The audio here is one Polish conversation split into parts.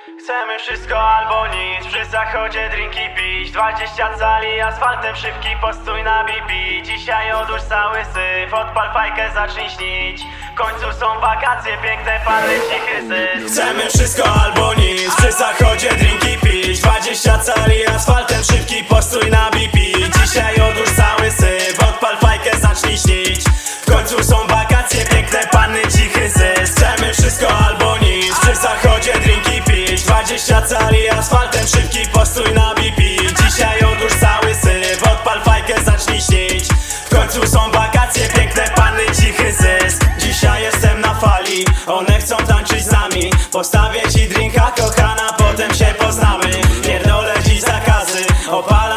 Chcemy wszystko albo nic, przy zachodzie drinki pić. 20 cali, asfaltem szybki. Postój na BP Dzisiaj odłóż cały syf, odpal fajkę, zacznij śnić. W końcu są wakacje, piękne pary, cichy syf Chcemy wszystko albo nic, przy zachodzie drinki pić. 20 cali, asfaltem 20 cali, asfaltem szybki postój na BP Dzisiaj odłóż cały syf, odpal fajkę, zacznij śnić. W końcu są wakacje, piękne panny, cichy zysk Dzisiaj jestem na fali, one chcą tańczyć z nami. Postawię ci drinka, kochana, potem się poznamy. Pierdolę dziś zakazy, opalam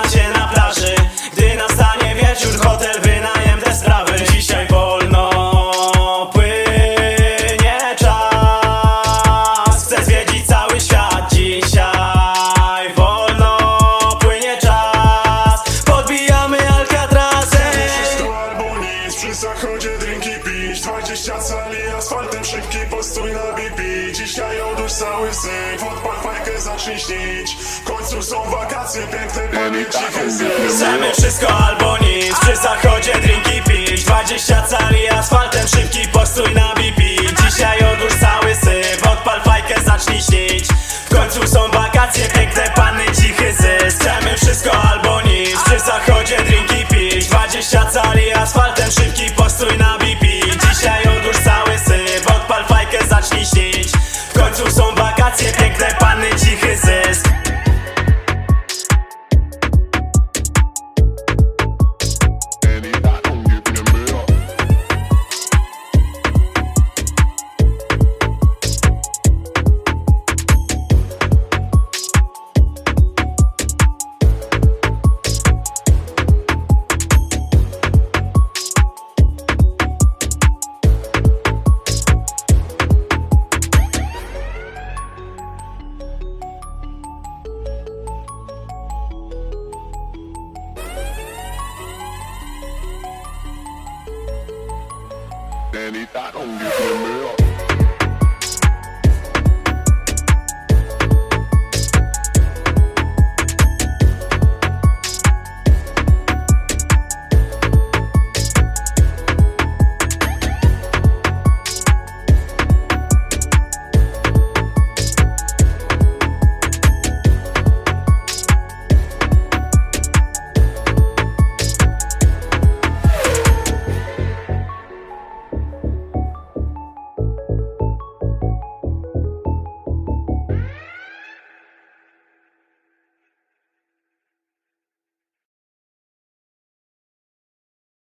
Odłóż cały syf, odpal fajkę, zacznij śnić W końcu są wakacje, piękne cichy zysk Chcemy wszystko albo nic. Przy zachodzie drinki pić. 20 cali, asfaltem szybki postój na BP Dzisiaj odłóż cały syf, odpal fajkę, zacznij śnić. W końcu są wakacje, piękne panny, cichy zysk Chcemy wszystko albo nic. Przy zachodzie drinki pić. 20 cali, asfaltem szybki postój na BP W końcu są wakacje, piękne panny, cichy zysk man, he thought on this in the mirror.